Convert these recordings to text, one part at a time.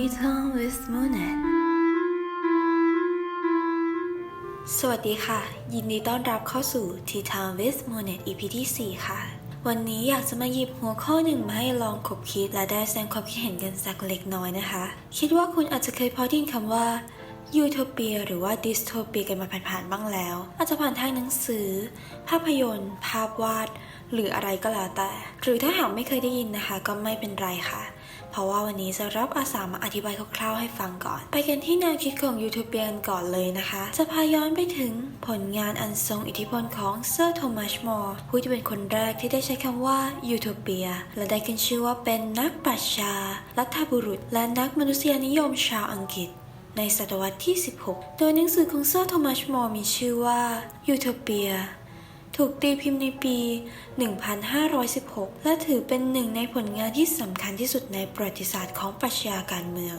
Tea Time with Moonet สวัสดีค่ะ ยินดีต้อนรับเข้าสู่ Tea Time with Moonet EP ที่ 4 ค่ะ วันนี้อยากจะมาหยิบหัวข้อหนึ่งมาให้ลองคบคิดและได้แสดงความคิดเห็นกันสักเล็กน้อยนะคะ คิดว่าคุณอาจจะเคยพอได้ยินคำว่ายูโทเปียหรือว่าดิสโทเปียกันมาผ่านๆบ้างแล้ว อาจจะผ่านทางหนังสือ ภาพยนตร์ ภาพวาด หรืออะไรก็แล้วแต่ หรือถ้าหากไม่เคยได้ยินนะคะ ก็ไม่เป็นไรค่ะ เพราะว่าวันนี้จะรับอาสามาอธิบายคร่าวๆให้ฟังก่อน ไปกันที่แนวคิดของยูทูเปียนก่อนเลยนะคะ จะพาย้อนไปถึงผลงานอันทรงอิทธิพลของเซอร์โทมัสมอร์ผู้ที่เป็นคนแรกที่ได้ใช้คำว่ายูโทเปียและได้ขึ้นชื่อว่าเป็นนักปรัชญารัฐบุรุษ และนักมนุษยนิยมชาวอังกฤษในศตวรรษที่ 16 โดยหนังสือของเซอร์โทมัสมอร์มีชื่อว่ายูโทเปีย ถูกตีพิมพ์ในปี 1516 และถือเป็นหนึ่งในผลงานที่สำคัญที่สุดในประวัติศาสตร์ของปรัชญาการเมือง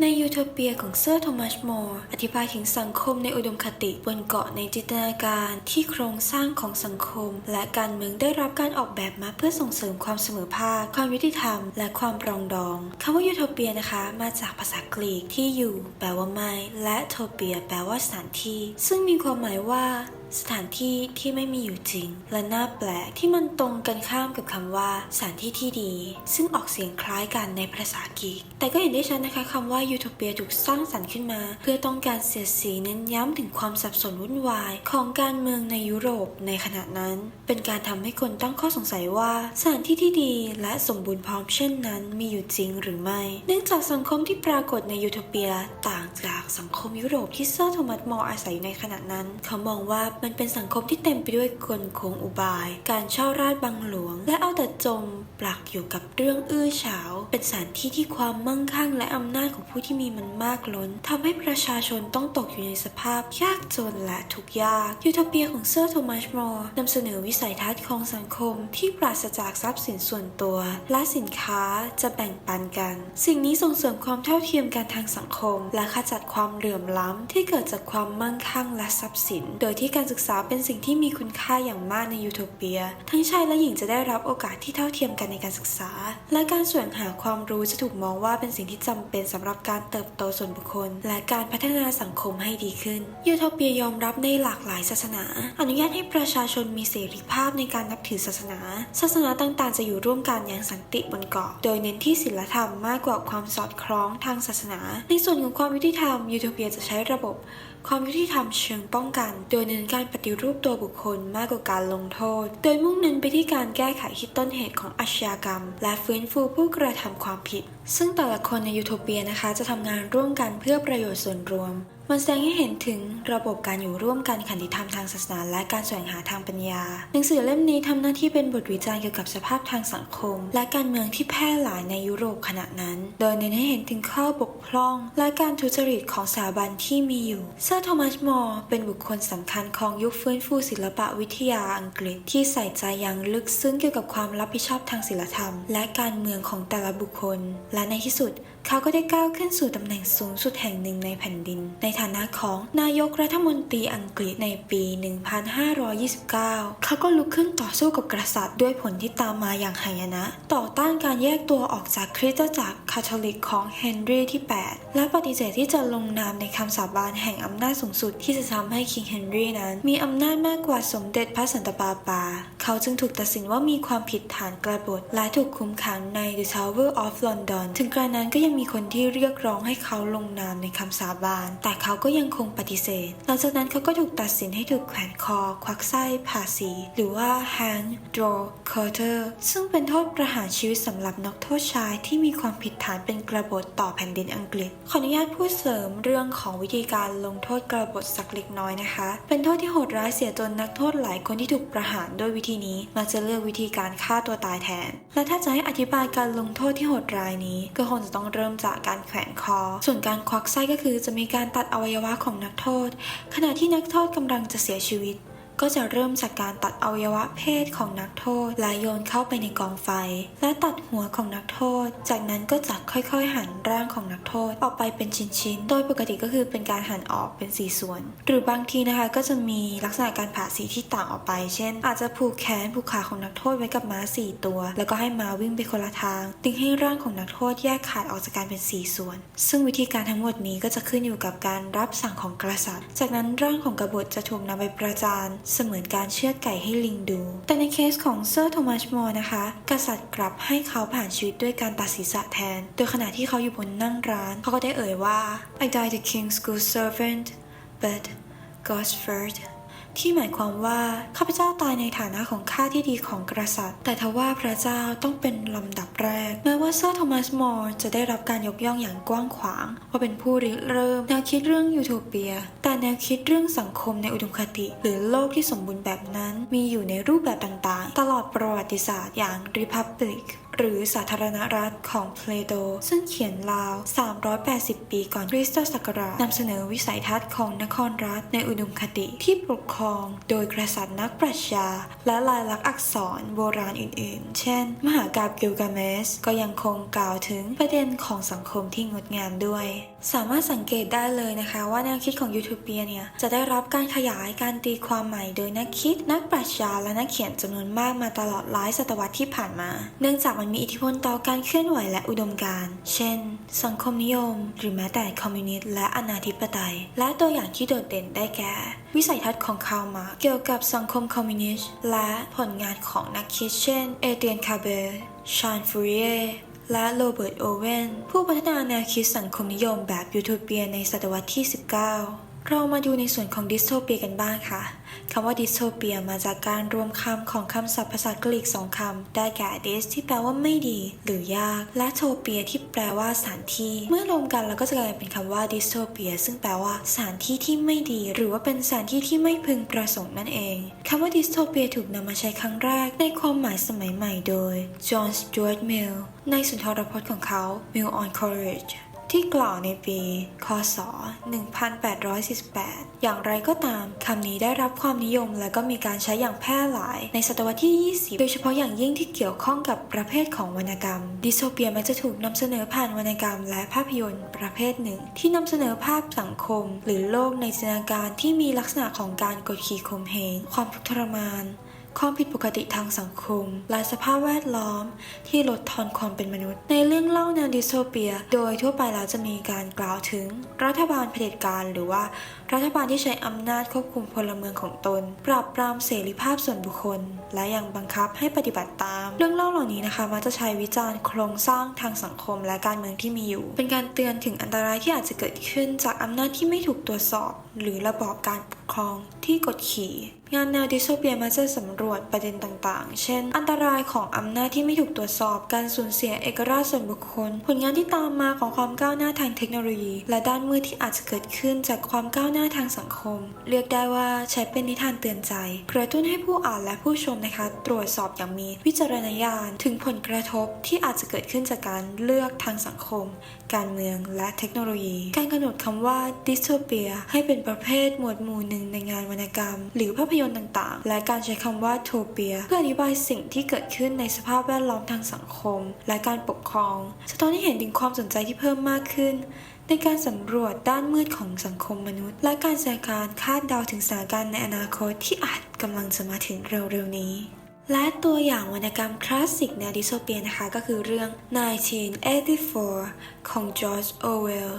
ในยูโทเปียของเซอร์โทมัสมอร์อธิบายถึงสังคมในอุดมคติบนเกาะในจินตนาการที่โครงสร้างของสังคม และการเมืองได้รับการออกแบบมาเพื่อส่งเสริมความเสมอภาค ความยุติธรรม และความปรองดองคำว่ายูโทเปียนะคะ มาจากภาษากรีกที่อยู่ แปลว่าไม่ และโทเปีย แปลว่าสถานที่ ซึ่งมีความหมายว่า สถานที่ที่ไม่มีอยู่จริง และน่าแปลกที่มันตรงกันข้ามกับคำว่า สถานที่ที่ดี ซึ่งออกเสียงคล้ายกันในภาษากรีก แต่ก็เห็นได้ชัดนะคะคำว่ายูโทเปียถูกสร้างสรรค์ขึ้นมา เพื่อต้องการเสียดสีเน้นย้ำถึงความสับสนวุ่นวาย ของการเมืองในยุโรปในขณะนั้น เป็นการทำให้คนตั้งข้อสงสัยว่าสถานที่ที่ดีและสมบูรณ์พร้อมเช่นนั้นมีอยู่จริงหรือไม่ เนื่องจากสังคมที่ปรากฏในยูโทเปียต่างจากสังคมยุโรปที่เซอร์โทมัสมอร์อาศัยอยู่ในขณะนั้น เขามองว่ามันเป็นสังคมที่เต็มไปด้วยกลโกงอุบาย การช่อราดบังหลวง และเอาแต่จมปลักอยู่กับเรื่องอื้อฉาว เป็นสถานที่ที่ความมั่งคั่งและอำนาจของผู้ที่มีมันมากล้นทำให้ประชาชนต้องตกอยู่ในสภาพยากจนและทุกยากยูโทเปียของเซอร์โทมัสมอร์นำเสนอวิสัยทัศน์ของสังคมที่ปราศจากทรัพย์สินส่วนตัว และสินค้าจะแบ่งปันกัน สิ่งนี้ส่งเสริมความเท่าเทียมกันทางสังคม และขจัดความเหลื่อมล้ำที่เกิดจากความมั่งคั่งและทรัพย์สิน โดยที่การศึกษาเป็นสิ่งที่มีคุณค่าอย่างมากในยูโทเปีย ทั้งชายและหญิงจะได้รับโอกาสที่เท่าเทียมกันในการศึกษา และการแสวงหาความรู้จะถูกมองว่าเป็นสิ่งที่จำเป็นสำหรับการเติบโตส่วนบุคคล และการพัฒนาสังคมให้ดีขึ้น ยูโทเปียยอมรับในหลากหลายศาสนา อนุญาตให้ประชาชนมีเสรีภาพในการนับถือศาสนา ศาสนาต่างๆ จะอยู่ร่วมกันอย่างสันติบนเกาะ โดยเน้นที่ศีลธรรมมากกว่าความสอดคล้องทางศาสนา ในส่วนของความยุติธรรมยูโทเปียจะใช้ระบบ ความยุติธรรมเชิงป้องกัน โดยเน้นการปฏิรูปตัวบุคคลมากกว่าการลงโทษ โดยมุ่งเน้นไปที่การแก้ไขที่ต้นเหตุของอาชญากรรม และฟื้นฟูผู้กระทำความผิด ซึ่งแต่ละคนในยูโทเปียนะคะจะทำงานร่วมกันเพื่อประโยชน์ส่วนรวม มันแสดงให้เห็นถึงระบบการอยู่ร่วมกันขันติธรรมทางศาสนาและการแสวงหาทางปัญญา หนังสือเล่มนี้ทำหน้าที่เป็นบทวิจารณ์เกี่ยวกับสภาพทางสังคม และการเมืองที่แพร่หลายในยุโรปขณะนั้น โดยเน้นให้เห็นถึงข้อบกพร่อง และการทุจริตของสถาบันที่มีอยู่ เซอร์โทมัสมอร์เป็นบุคคลสำคัญของยุคฟื้นฟูศิลปะวิทยาอังกฤษที่ใส่ใจอย่างลึกซึ้งเกี่ยวกับความรับผิดชอบทางศิลธรรม และการเมืองของแต่ละบุคคล และในที่สุด เขาก็ได้ก้าวขึ้นสู่ตำแหน่งสูงสุดแห่งหนึ่งในแผ่นดินในฐานะของนายกรัฐมนตรีอังกฤษในปี 1529 เขาก็ลุกขึ้นต่อสู้กับกษัตริย์ด้วยผลที่ตามมาอย่างหายนะ ต่อต้านการแยกตัวออกจากคริสตจักรคาทอลิกของเฮนรี่ที่ 8 และปฏิเสธที่จะลงนามในคำสาบานแห่งอำนาจสูงสุดที่จะทำให้คิงเฮนรี่นั้น มีอำนาจมากกว่าสมเด็จพระสันตะปาปา เขาจึงถูกตัดสินว่ามีความผิดฐานกระบฏและถูกคุมขังใน The Tower of London ถึงกระนั้นก็ยังมีคนที่เรียกร้องให้เขาลงนามในคำสาบานแต่เขาก็ยังคงปฏิเสธ หลังจากนั้นเขาก็ถูกตัดสินให้ถูกแขวนคอ ควักไส้ผ่าสี หรือว่า hang draw quarter ซึ่งเป็นโทษประหารชีวิตสำหรับนักโทษชายที่มีความผิดฐานเป็นกระบฏต่อแผ่นดินอังกฤษ ขออนุญาตพูดเสริมเรื่องของวิธีการลงโทษกระบฏสักเล็กน้อยนะคะ เป็นโทษที่โหดร้ายเสียจนนักโทษหลายคนที่ถูกประหารด้วยวิธีนี้มักจะเลือกวิธีการฆ่าตัวตายแทน และถ้าจะให้อธิบายการลงโทษที่โหดร้ายนี้ ก็คงจะต้องเริ่มจากการแขวนคอ ส่วนการควักไส้ก็คือจะมีการตัดอวัยวะของนักโทษ ขณะที่นักโทษกำลังจะเสียชีวิต ก็จะเริ่มจากการตัดอวัยวะเพศของนักโทษและโยนเข้าไปในกองไฟ และตัดหัวของนักโทษ จากนั้นก็จะค่อยๆ หั่นร่างของนักโทษออกไปเป็นชิ้นๆ โดยปกติก็คือเป็นการหั่นออกเป็นสี่ส่วน หรือบางทีนะคะก็จะมีลักษณะการผ่าสีที่ต่างออกไป เช่น อาจจะผูกแขนผูกขาของนักโทษไว้กับม้าสี่ตัว แล้วก็ให้ม้าวิ่งไปคนละทางดึงให้ร่างของนักโทษแยกขาดออกจากการเป็นสี่ส่วน ซึ่งวิธีการทั้งหมดนี้ก็จะขึ้นอยู่กับการรับสั่งของกษัตริย์ จากนั้นร่างของกบฏจะถูกนำไปประจานเสมือนการเชือดไก่ให้ลิงดู แต่ในเคสของเซอร์โทมัสมอร์นะคะ กษัตริย์กลับให้เขาผ่านชีวิตด้วยการตัดศีรษะแทน โดยขณะที่เขาอยู่บนนั่งร้าน เขาก็ได้เอ่ยว่า I died the king's good servant but God's first ที่หมายความว่าข้าพเจ้าตายในฐานะของข้าที่ดีของกษัตริย์ แต่ทว่าพระเจ้าต้องเป็นลำดับแรก แม้ว่าเซอร์โทมัสมอร์จะได้รับการยกย่องอย่างกว้างขวาง ว่าเป็นผู้ริเริ่มแนวคิดเรื่องยูโทเปีย แต่แนวคิดเรื่องสังคมในอุดมคติ หรือโลกที่สมบูรณ์แบบนั้น มีอยู่ในรูปแบบต่างๆ ตลอดประวัติศาสตร์อย่าง Republic หรือสาธารณรัฐของเพลโตซึ่งเขียนราว 380 ปีก่อนคริสตศักราชนำเสนอวิสัยทัศน์ของนครรัฐในอุดมคติที่ปกครองโดยกษัตริย์นักปรัชญาและลายลักษณ์อักษรโบราณอื่น ๆ เช่น มหากาบกิลกาเมสก็ยังคงกล่าวถึงประเด็นของสังคมที่งดงามด้วย สามารถสังเกตได้เลยนะคะว่าแนวคิดของยูทูเปียเนี่ย จะได้รับการขยายการตีความใหม่โดยนักคิด นักปรัชญาและนักเขียนจำนวนมากมาตลอดหลายศตวรรษที่ผ่านมา เนื่องจากมันมีอิทธิพลต่อการเคลื่อนไหวและอุดมการณ์เช่น สังคมนิยม หรือแม้แต่คอมมิวนิสต์และอนาธิปไตย และตัวอย่างที่โดดเด่นได้แก่ วิสัยทัศน์ของคาร์มาเกี่ยวกับสังคมคอมมิวนิสต์และผลงานของนักคิดเช่น เอเดียนคาเบร์ชานฟูริเอ และโรเบิร์ตโอเวนผู้พัฒนาแนวคิดสังคมนิยมแบบยูโทเปียในศตวรรษที่ 19 เรามาดูในส่วนของดิสโทเปียกันบ้างค่ะคำว่าดิสโทเปียมาจากการรวมคำของคำศัพท์ภาษากรีกสองคำ ได้แก่ dis ที่แปลว่าไม่ดี หรือยาก และโทเปียที่แปลว่าสถานที่ เมื่อรวมกันเราก็จะกลายเป็นคำว่าดิสโทเปียซึ่งแปลว่าสถานที่ที่ไม่ดี หรือว่าเป็นสถานที่ที่ไม่พึงประสงค์นั่นเองคำว่าดิสโทเปียถูกนำมาใช้ครั้งแรกในความหมายสมัยใหม่โดย John Stuart Mill ในสุนทรพจน์ของเขา Mill on Courage ที่กล่าวในปี คศ 1848 อย่างไรก็ตามคำนี้ได้รับความนิยมและก็มีการใช้อย่างแพร่หลาย ในศตวรรษที่ 20 โดยเฉพาะอย่างยิ่งที่เกี่ยวข้องกับประเภทของวรรณกรรม ดิสโทเปียมักจะถูกนำเสนอผ่านวรรณกรรม และภาพยนตร์ประเภทหนึ่ง ที่นำเสนอภาพสังคม หรือโลกในจินตนาการที่มีลักษณะของการกดขี่ข่มเหงความทุกข์ทรมาน ความผิดปกติทางสังคม และสภาพแวดล้อม ที่ลดทอนความเป็นมนุษย์ ในเรื่องเล่าแนวดิสโทเปีย โดยทั่วไปแล้วจะมีการกล่าวถึง รัฐบาลเผด็จการหรือว่า รัฐบาลที่ใช้อำนาจควบคุมพลเมืองของตน ปราบปรามเสรีภาพส่วนบุคคล และยังบังคับให้ปฏิบัติตาม เรื่องเล่าเหล่านี้นะคะมักจะใช้วิจารณ์โครงสร้างทางสังคมและการเมืองที่มีอยู่ เป็นการเตือนถึงอันตรายที่อาจจะเกิดขึ้นจากอำนาจที่ไม่ถูกตรวจสอบ หรือระบอบการปก ครองที่กดขี่ งานแนวดิสโทเปียมักจะสำรวจประเด็นต่างๆ เช่น อันตรายของอำนาจที่ไม่ถูกตรวจสอบ การสูญเสียเอกราชส่วนบุคคล ผลงานที่ตามมาของความก้าวหน้าทางเทคโนโลยี และด้านมืดที่อาจจะเกิดขึ้นจากความก้าวหน้าทางสังคม เรียกได้ว่าใช้เป็นนิทานเตือนใจ กระตุ้นให้ผู้อ่านและผู้ชมนะคะ ตรวจสอบอย่างมีวิจารณญาณ ถึงผลกระทบที่อาจจะเกิดขึ้นจากการเลือกทางสังคม การเมืองและเทคโนโลยี การกำหนดคำว่าดิสโทเปียให้เป็นประเภทหมวดหมู่หนึ่งในงานวรรณกรรม หรือภาพยนตร์ต่างๆ และการใช้คำว่าโทเปีย เพื่ออธิบายสิ่งที่เกิดขึ้นในสภาพแวดล้อมทางสังคม และการปกครอง สะท้อนให้เห็นถึงความสนใจที่เพิ่มมากขึ้น ในการสำรวจด้านมืดของสังคมมนุษย์ และการแสดงการคาดเดาถึงสถานการณ์ในอนาคตที่อาจกำลังจะมาถึงเร็วๆนี้และตัวอย่างวรรณกรรมคลาสสิกแนวดิโทเปียนะคะ ก็คือเรื่อง 1984 ของจอร์จโอเวล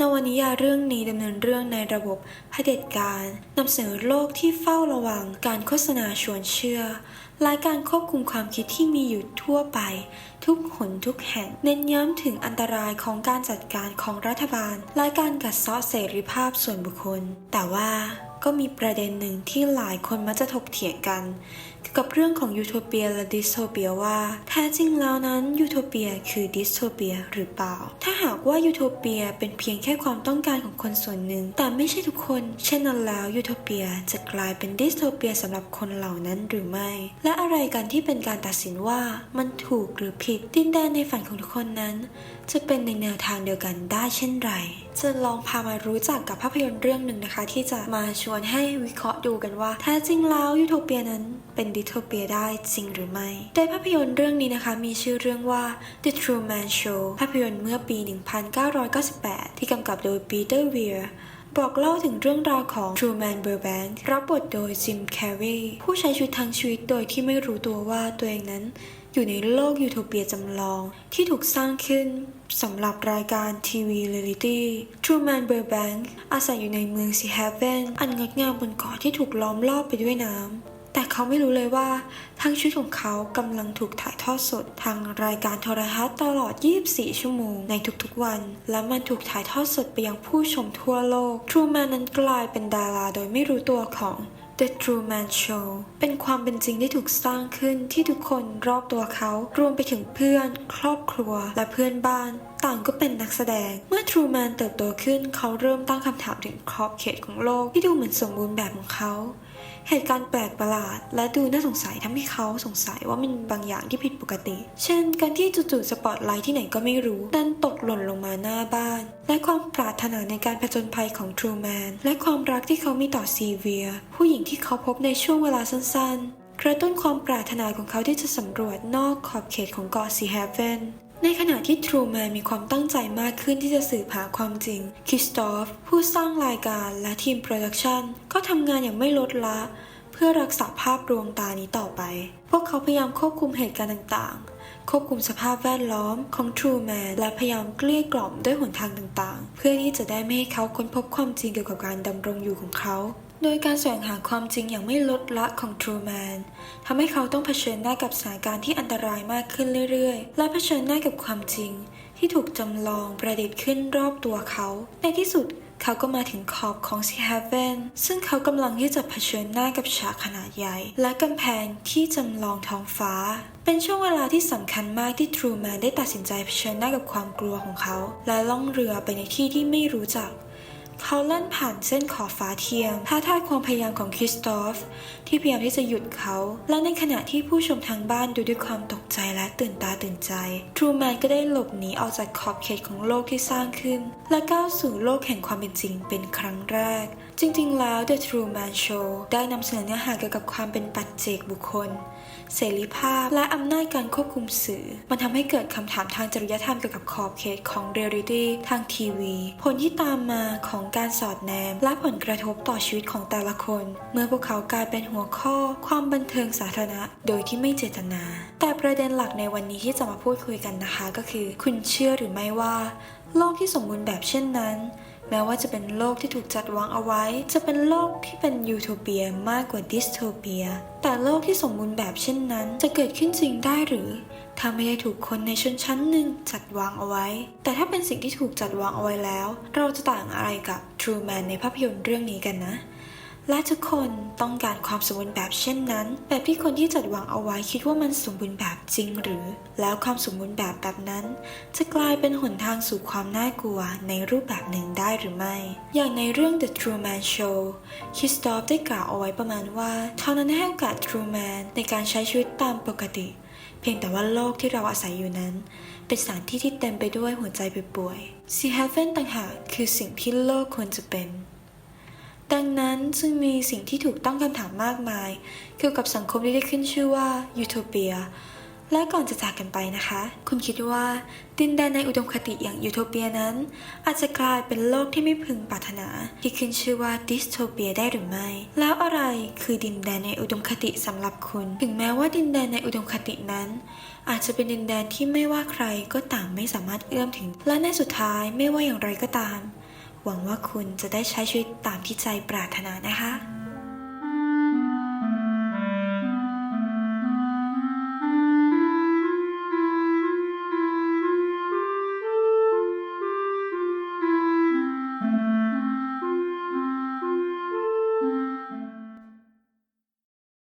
นวนิยายเรื่องนี้ดำเนินเรื่องในระบบเผด็จการนำเสนอโลกที่เฝ้าระวังการโฆษณาชวนเชื่อและการควบคุมความคิดที่มีอยู่ทั่วไป ทุกหนทุกแห่ง เน้นย้ำถึงอันตรายของการจัดการของรัฐบาล และการกัดเซาะเสรีภาพส่วนบุคคล แต่ว่าก็มีประเด็นหนึ่งที่หลายคนมักจะถกเถียงกัน กับเรื่องของยูโทเปียและดิสโทเปียว่า แท้จริงแล้วนั้นยูโทเปียคือดิสโทเปียหรือเปล่า ถ้าหากว่ายูโทเปียเป็นเพียงแค่ความต้องการของคนส่วนหนึ่ง แต่ไม่ใช่ทุกคน เช่นนั้นแล้วยูโทเปียจะกลายเป็นดิสโทเปียสำหรับคนเหล่านั้นหรือไม่ และอะไรกันที่เป็นการตัดสินว่ามันถูกหรือผิดดินแดนในฝันของทุกคนนั้น จะเป็นในแนวทางเดียวกันได้เช่นไรจะลองพามารู้จักกับภาพยนตร์เรื่องหนึ่งนะคะ ที่จะมาชวนให้วิเคราะห์ดูกันว่าแท้จริงแล้วยูโทเปียนั้นเป็นดิโทเปียได้จริงหรือไม่ โดยภาพยนตร์เรื่องนี้นะคะมีชื่อเรื่องว่า The Truman Show ภาพยนตร์เมื่อปี 1998 ที่กำกับโดยปีเตอร์เวียร์บอกเล่าถึงเรื่องราวของ Truman Burbank รับบทโดยจิมแคร์รีผู้ใช้ชีวิตทั้งชีวิตโดยที่ไม่รู้ตัวว่าตัวเองนั้น อยู่ในโลกยูโทเปียจำลองที่ถูกสร้างขึ้นสำหรับรายการทีวีเรียลิตี้ Truman Burbank อาศัยอยู่ในเมืองซีแฮเวนอันงดงามบนเกาะที่ถูกล้อมรอบไปด้วยน้ำ แต่เขาไม่รู้เลยว่าทั้งชีวิตของเขากำลังถูกถ่ายทอดสด ทางรายการโทรทัศน์ตลอด 24 ชั่วโมงในทุกๆวัน และมันถูกถ่ายทอดสดไปยังผู้ชมทั่วโลก Truman นั้นกลายเป็นดาราโดยไม่รู้ตัวของ The Truman Show เป็นความเป็นจริงที่ถูกสร้างขึ้นที่ทุกคนรอบตัวเขา รวมไปถึงเพื่อน ครอบครัว และเพื่อนบ้าน ต่างก็เป็นนักแสดง เมื่อ Truman เติบโตขึ้น เขาเริ่มตั้งคำถามถึงขอบเขตของโลกที่ดูเหมือนสมบูรณ์แบบของเขา เหตุการณ์แปลกประหลาด และดูน่าสงสัยทำให้เขาสงสัยว่ามันบางอย่างที่ผิดปกติ เช่น การที่จู่ๆสปอตไลท์ที่ไหนก็ไม่รู้ดันตกหล่นลงมาหน้าบ้าน และความปรารถนาในการผจญภัยของทรูแมนและความรักที่เขามีต่อซีเวีย ผู้หญิงที่เขาพบในช่วงเวลาสั้นๆกระตุ้นความปรารถนาของเขาที่จะสำรวจนอกขอบเขตของเกาะซีแฮเวน ในขณะที่ทรูแมนมีความตั้งใจมากขึ้นที่จะสืบหาความจริง คริสตอฟ ผู้สร้างรายการและทีมโปรดักชันก็ทำงานอย่างไม่ลดละ เพื่อรักษาภาพรวงตานี้ต่อไป พวกเขาพยายามควบคุมเหตุการณ์ต่างๆ ควบคุมสภาพแวดล้อมของ True Man และพยายามเกลี้ยกล่อมด้วยหนทางต่างๆ เพื่อที่จะได้ไม่ให้เขาค้นพบความจริงเกี่ยวกับการดำรงอยู่ของเขา โดยการแสวงหาความจริงอย่างไม่ลดละของ True Man ทำให้เขาต้องเผชิญหน้ากับสถานการณ์ที่อันตรายมากขึ้นเรื่อยๆ และเผชิญหน้ากับความจริง ที่ถูกจำลองประดิษฐ์ขึ้นรอบตัวเขา ในที่สุดเขาก็มาถึงขอบของซีฮเวนซึ่งเขากำลังที่จะเผชิญหน้ากับฉากขนาดใหญ่ และกำแพงที่จำลองท้องฟ้า เป็นช่วงเวลาที่สำคัญมากที่ทรูแมนได้ตัดสินใจเผชิญหน้ากับความกลัวของเขา และล่องเรือไปในที่ที่ไม่รู้จัก เขาเล่นผ่านเส้นขอบฟ้าเทียมท้าทายความพยายามของคริสตอฟ ที่พยายามที่จะหยุดเขา และในขณะที่ผู้ชมทางบ้านดูด้วยความตกใจและตื่นตาตื่นใจ ทรูแมนก็ได้หลบหนีออกจากขอบเขตของโลกที่สร้างขึ้น และก้าวสู่โลกแห่งความเป็นจริงเป็นครั้งแรก จริงๆ แล้ว The Truman Show ได้นำเสนอเนื้อหาเกี่ยวกับความเป็นปัจเจกบุคคล เสรีภาพ และอำนาจการควบคุมสื่อ มันทำให้เกิดคำถามทางจริยธรรมเกี่ยวกับขอบเขตของเรียลิตี้ทางทีวี ผลที่ตามมาของการสอดแนม และผลกระทบต่อชีวิตของแต่ละคน เมื่อพวกเขากลายเป็นหัวข้อ ความบันเทิงสาธารณะ โดยที่ไม่เจตนา แต่ประเด็นหลักในวันนี้ที่จะมาพูดคุยกันนะคะ ก็คือ คุณเชื่อหรือไม่ว่า โลกที่สมบูรณ์แบบเช่นนั้น แม้ว่าจะเป็นโลกที่ถูกจัดวางเอาไว้ จะเป็นโลกที่เป็นยูโทเปียมากกว่าดิสโทเปีย แต่โลกที่สมบูรณ์แบบเช่นนั้น จะเกิดขึ้นจริงได้หรือ ถ้าไม่ได้ถูกคนในชนชั้นหนึ่งจัดวางเอาไว้ แต่ถ้าเป็นสิ่งที่ถูกจัดวางเอาไว้แล้ว เราจะต่างอะไรกับ True Man ในภาพยนตร์เรื่องนี้กันนะ และทุกคนต้องการความสมบูรณ์แบบเช่นนั้น แบบที่คนที่จัดวางเอาไว้คิดว่ามันสมบูรณ์แบบจริงหรือ แล้วความสมบูรณ์แบบแบบนั้น จะกลายเป็นหนทางสู่ความน่ากลัวในรูปแบบหนึ่งได้หรือไม่ อย่างในเรื่อง The Truman Show คิสตอฟได้กล่าวเอาไว้ประมาณว่าเขานั้นให้โอกาส Truman ในการใช้ชีวิตตามปกติ เพียงแต่ว่าโลกที่เราอาศัยอยู่นั้น เป็นสถานที่ที่เต็มไปด้วยหัวใจป่วยๆ Sea Heaven ต่างหากคือสิ่งที่โลกควรจะเป็น ดังนั้นจึงมีสิ่งที่ถูกตั้งคำถามมากมาย เกี่ยวกับสังคมที่ได้ขึ้นชื่อว่ายูโทเปีย และก่อนจะจากกันไปนะคะ คุณคิดว่าดินแดนในอุดมคติอย่างยูโทเปียนั้น อาจจะกลายเป็นโลกที่ไม่พึงปรารถนา ที่ขึ้นชื่อว่าดิสโทเปียได้หรือไม่ แล้วอะไรคือดินแดนในอุดมคติสำหรับคุณ ถึงแม้ว่าดินแดนในอุดมคตินั้น อาจจะเป็นดินแดนที่ไม่ว่าใครก็ต่างไม่สามารถเอื้อมถึง และในสุดท้ายไม่ว่าอย่างไรก็ตาม หวังว่าคุณจะได้ใช้ชีวิตตามที่ใจปรารถนานะคะ